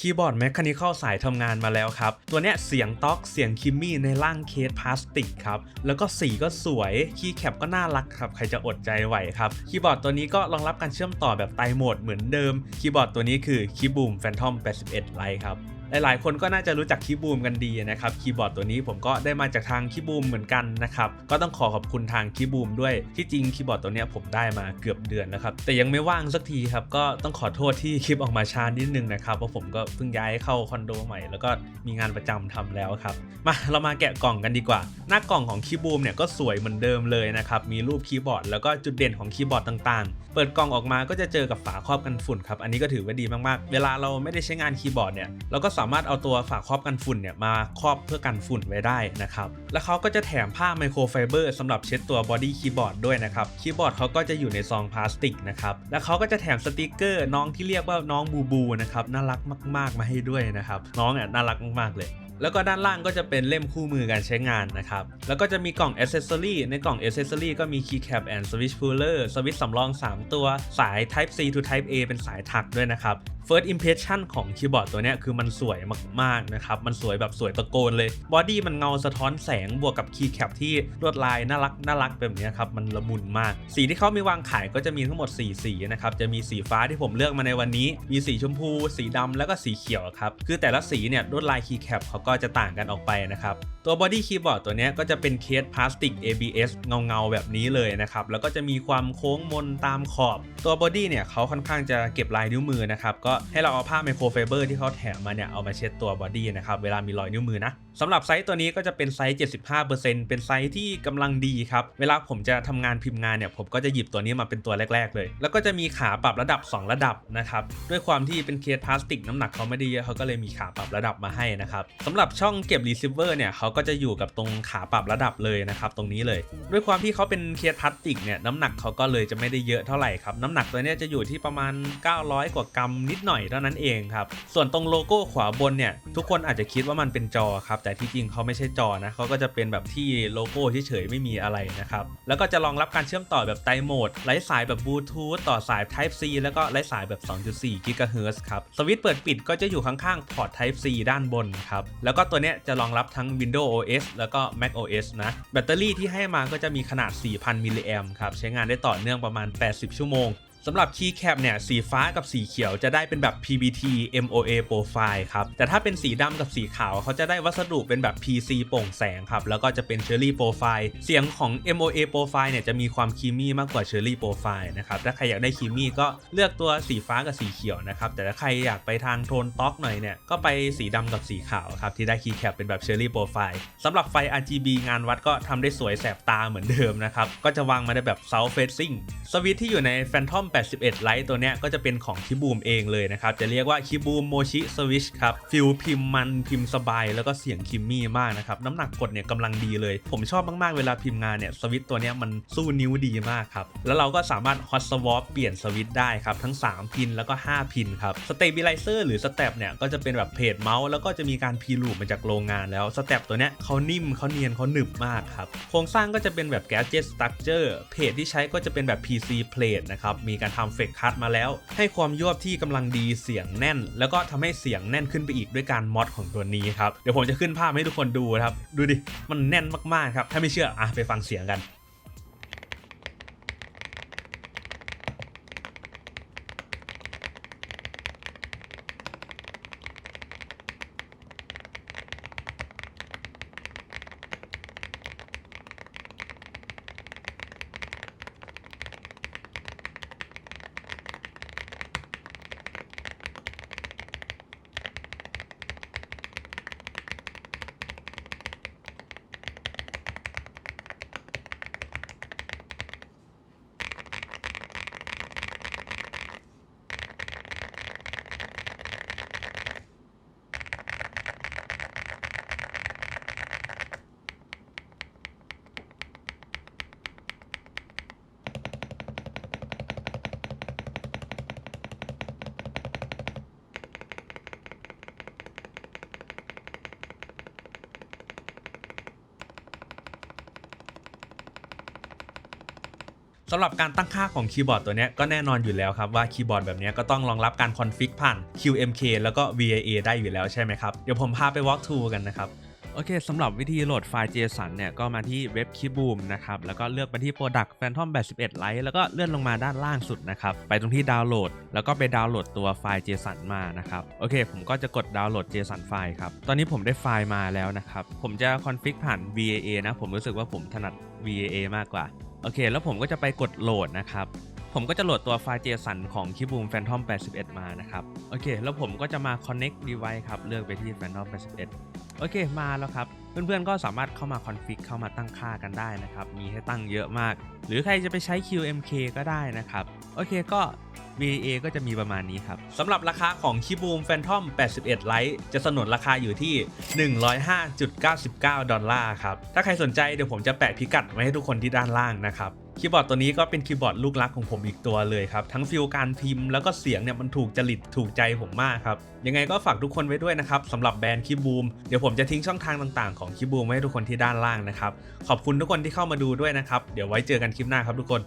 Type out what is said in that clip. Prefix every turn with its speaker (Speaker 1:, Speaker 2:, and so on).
Speaker 1: คีย์บอร์ดแมคคานิคอลสายทำงานมาแล้วครับ ตัวเนี้ยเสียงต๊อกเสียงคิมมี่ในร่างเคสพลาสติกครับ แล้วก็สีก็สวย คีย์แคปก็น่ารักครับ ใครจะอดใจไหวครับ คีย์บอร์ดตัวนี้ก็รองรับการเชื่อมต่อแบบไตโหมดเหมือนเดิม คีย์บอร์ดตัวนี้คือคีย์บูมแฟนทอม81ไลท์ครับ หลายๆ คนก็น่าจะรู้จักคีย์บูมกันดีนะครับคีย์บอร์ดตัวนี้ผมก็ได้มาจากทางคีย์บูมเหมือนกันนะครับก็ต้องขอขอบคุณทางคีย์บูมด้วยที่จริงคีย์บอร์ดตัวนี้ผมได้มาเกือบเดือนแล้วครับแต่ยังไม่ว่างสักทีครับก็ต้องขอโทษที่คลิปออกมาช้านิดนึงนะครับเพราะผมก็เพิ่งย้ายเข้าคอนโดใหม่ แล้วก็มีงานประจำทำแล้วครับมาเรามาแกะกล่องกันดีกว่าหน้ากล่องของคีย์บูมเนี่ยก็สวยเหมือนเดิมเลยนะครับ มีรูปคีย์บอร์ดแล้วก็จุดเด่นของคีย์บอร์ดต่างๆ เปิดกล่องออกมาก็จะเจอกับฝาครอบกันฝุ่นครับ อันนี้ก็ถือว่าดีมากๆ เวลาเราไม่ได้ใช้งานคีย์บอร์ดเนี่ย เราก็สามารถเอาตัวฝาครอบกันฝุ่นเนี่ยมาครอบเพื่อกันฝุ่นไว้ได้นะครับ แล้วเขาก็จะแถมผ้าไมโครไฟเบอร์สำหรับเช็ดตัวบอดี้คีย์บอร์ดด้วยนะครับ คีย์บอร์ดเขาก็จะอยู่ในซองพลาสติกนะครับ แล้วเขาก็จะแถมสติกเกอร์น้องที่เรียกว่าน้องบูบูนะครับ น่ารักมาก ๆ มาให้ด้วยนะครับ น้องเนี่ยน่ารักมากๆเลย แล้วก็ด้านล่างก็จะเป็นเล่มคู่มือการใช้งานนะครับ แล้วก็จะมีกล่องอ c c e s s o r y ในกล่องอ c c e s s o r y ก็มี Keycap and Switch Puller สวิตช์สำรอง 3 ตัว สาย Type C to Type A เป็นสายถักด้วยนะครับ First Impression ของคีย์บอร์ดตัวนี้คือมันสวยมากๆนะครับ มันสวยแบบสวยตะโกนเลยบอดี้มันเงาสะท้อนแสงบวกกับ Keycap ที่ลวดลายน่ารักน่ารักแบบนี้ครับ มันละมุนมาก สีที่เขามีวางขายก็จะมีทั้งหมด 4 สีนะครับ จะมีสีฟ้าที่ผมเลือกมาในวันนี้ มีสีชมพู สีดำแล้วก็สีเขียวครับ คือแต่ละสีเนี่ยลวดลาย Keycap เขาก็จะต่างกันออกไปนะครับตัวบอดี้คีย์บอร์ดตัวนี้ก็จะเป็นเคสพลาสติก ABS เงาเงาๆ แบบนี้เลยนะครับ แล้วก็จะมีความโค้งมนตามขอบ ตัวบอดี้เนี่ยเขาค่อนข้างจะเก็บลายนิ้วมือนะครับ ก็ให้เราเอาผ้าไมโครไฟเบอร์ที่เขาแถมมาเนี่ยเอามาเช็ดตัวบอดี้นะครับเวลามีรอยนิ้วมือนะ สำหรับไซส์ตัวนี้ก็จะเป็นไซส์ 75%เป็นไซส์ที่กำลังดีครับ เวลาผมจะทำงานพิมพ์งานเนี่ย ผมก็จะหยิบตัวนี้มาเป็นตัวแรก ๆ เลย แล้วก็จะมีขาปรับระดับ 2 ระดับนะครับ ด้วยความที่เป็นเคสพลาสติกน้ำหนักเขาไม่ได้เยอะเขาก็เลยมีขาปรับระดับมาให้นะครับสำหรับช่องเก็บรีเซิร์ฟเวอร์เนี่ยเขาก็จะอยู่กับตรงขาปรับระดับเลยนะครับตรงนี้เลย ด้วยความที่เขาเป็นเคสพลาสติกเนี่ยน้ำหนักเขาก็เลยจะไม่ได้เยอะเท่าไหร่ครับน้ำหนักตัวนี้จะอยู่ที่ประมาณ 900 กว่ากรัมนิดหน่อยเท่านั้นเองครับส่วนตรงโลโก้ขวาบนเนี่ยทุกคนอาจจะคิดว่ามันเป็นจอครับแต่ที่จริงเขาไม่ใช่จอนะเขาก็จะเป็นแบบที่โลโก้เฉยๆไม่มีอะไรนะครับ แล้วก็จะรองรับการเชื่อมต่อแบบไตโหมดไร้สายแบบบลูทูธต่อสาย Type C แล้วก็ไร้สายแบบ 2.4 GHz ครับ สวิตช์เปิดปิดก็จะอยู่ข้างๆพอร์ต Type C ด้านบนครับ แล้วก็ตัวเนี้ยจะรองรับทั้ง Windows OS แล้วก็ Mac OS นะ แบตเตอรี่ที่ให้มาก็จะมีขนาด 4,000 มิลลิแอมครับ ใช้งานได้ต่อเนื่องประมาณ 80 ชั่วโมง สำหรับ Keycap เนี่ยสีฟ้ากับสีเขียวจะได้เป็นแบบ PBT MOA Profile ครับ แต่ถ้าเป็นสีดำกับสีขาวเขาจะได้วัสดุเป็นแบบ PC โปร่งแสงครับ แล้วก็จะเป็น Cherry Profile เสียงของ MOA Profile เนี่ยจะมีความคีมี่มากกว่า Cherry Profile นะครับ ถ้าใครอยากได้คีมี่ก็เลือกตัวสีฟ้ากับสีเขียวนะครับ แต่ถ้าใครอยากไปทางโทนต็อกหน่อยเนี่ยก็ไปสีดำกับสีขาวครับที่ได้ Keycap เป็นแบบ Cherry Profile สำหรับไฟ RGB งานวัดก็ทำได้สวยแสบตาเหมือนเดิมนะครับก็จะวางมาได้แบบ South Facing สวิตช์ที่อยู่ใน Phantom 81 Lite ตัวเนี้ยก็จะเป็นของคิบูมเองเลยนะครับ จะเรียกว่าคิบูมโมชิสวิชครับ ฟิลพิมพ์มันพิมพ์สบาย แล้วก็เสียงคิมมี่มากนะครับ น้ำหนักกดเนี่ยกำลังดีเลย ผมชอบมาก ๆ เวลาพิมพ์งานเนี่ยสวิตช์ตัวเนี้ยมันสู้นิ้วดีมากครับ แล้วเราก็สามารถฮอตสวอปเปลี่ยนสวิตช์ได้ครับ ทั้ง 3 พินแล้วก็ 5 พินครับสเต b ิ l ไลเซอร์หรือสเต็ปเนี่ยก็จะเป็นแบบเพจเมาส์แล้วก็จะมีการพีลูปมาจากโรงงานแล้วสเต็ปตัวเนี้ยเขานิ่มเขาเนียนเขาหนึบมากครับโครงสร้างก็จะเป็นแบบ gadget structure เพจที่ใช้ก็จะเป็นแบบ PC plate นะครับมีการทำเฟกคัตมาแล้ว ให้ความยวบที่กำลังดีเสียงแน่น แล้วก็ทำให้เสียงแน่นขึ้นไปอีกด้วยการมอดของตัวนี้ครับเดี๋ยวผมจะขึ้นภาพให้ทุกคนดูครับดูดิมันแน่นมากๆครับถ้าไม่เชื่ออะไปฟังเสียงกัน สำหรับการตั้งค่าของคีย์บอร์ดตัวนี้ก็แน่นอนอยู่แล้วครับว่าคีย์บอร์ดแบบนี้ก็ต้องรองรับการคอนฟิกผ่าน QMK แล้วก็ VAA ได้อยู่แล้วใช่ไหมครับ เดี๋ยวผมพาไป walk through กันนะครับโอเคสำหรับวิธีโหลดไฟล์ JSON เนี่ยก็มาที่เว็บ Keyboom นะครับแล้วก็เลือกไปที่ Product Phantom 81 Lite แล้วก็เลื่อนลงมาด้านล่างสุดนะครับไปตรงที่ดาวน์โหลด แล้วก็ไปดาวน์โหลดตัวไฟล์ JSON มานะครับโอเค ผมก็จะกดดาวน์โหลด JSON ไฟล์ครับตอนนี้ผมได้ไฟล์มาแล้วนะครับผมจะคอนฟิกผ่าน VAA นะผมรู้สึกว่าผมถนัด VAA มากกว่า โอเค แล้วผมก็จะไปกดโหลดนะครับ ผมก็จะโหลดตัวไฟล์ JSON ของ Keyboom Phantom 81 มานะครับ โอเค แล้วผมก็จะมา connect device ครับ เลือกไปที่ Phantom 81 โอเค มาแล้วครับ เพื่อนๆก็สามารถเข้ามาคอนฟิกเข้ามาตั้งค่ากันได้นะครับ มีให้ตั้งเยอะมาก หรือใครจะไปใช้ QMK ก็ได้นะครับ โอเคก็ VA ก็จะมีประมาณนี้ครับสำหรับราคาของคีบูมแฟนทอม81 ไลท์จะสนนราคาอยู่ที่ 105.99 ดอลลาร์ครับ ถ้าใครสนใจเดี๋ยวผมจะแปะพิกัดไว้ให้ทุกคนที่ด้านล่างนะครับ คีย์บอร์ดตัวนี้ก็เป็นคีย์บอร์ดลูกรักของผมอีกตัวเลยครับ ทั้งฟิลการพิมพ์แล้วก็เสียงเนี่ยมันถูกจริตถูกใจผมมากครับ ยังไงก็ฝากทุกคนไว้ด้วยนะครับสำหรับแบรนด์คีย์บูมเดี๋ยวผมจะทิ้งช่องทางต่างๆของคีย์บูมไว้ให้ทุกคนที่ด้านล่างนะครับ ขอบคุณทุกคนที่เข้ามาดูด้วยนะครับ เดี๋ยวไว้เจอกันคลิปหน้าครับทุกคน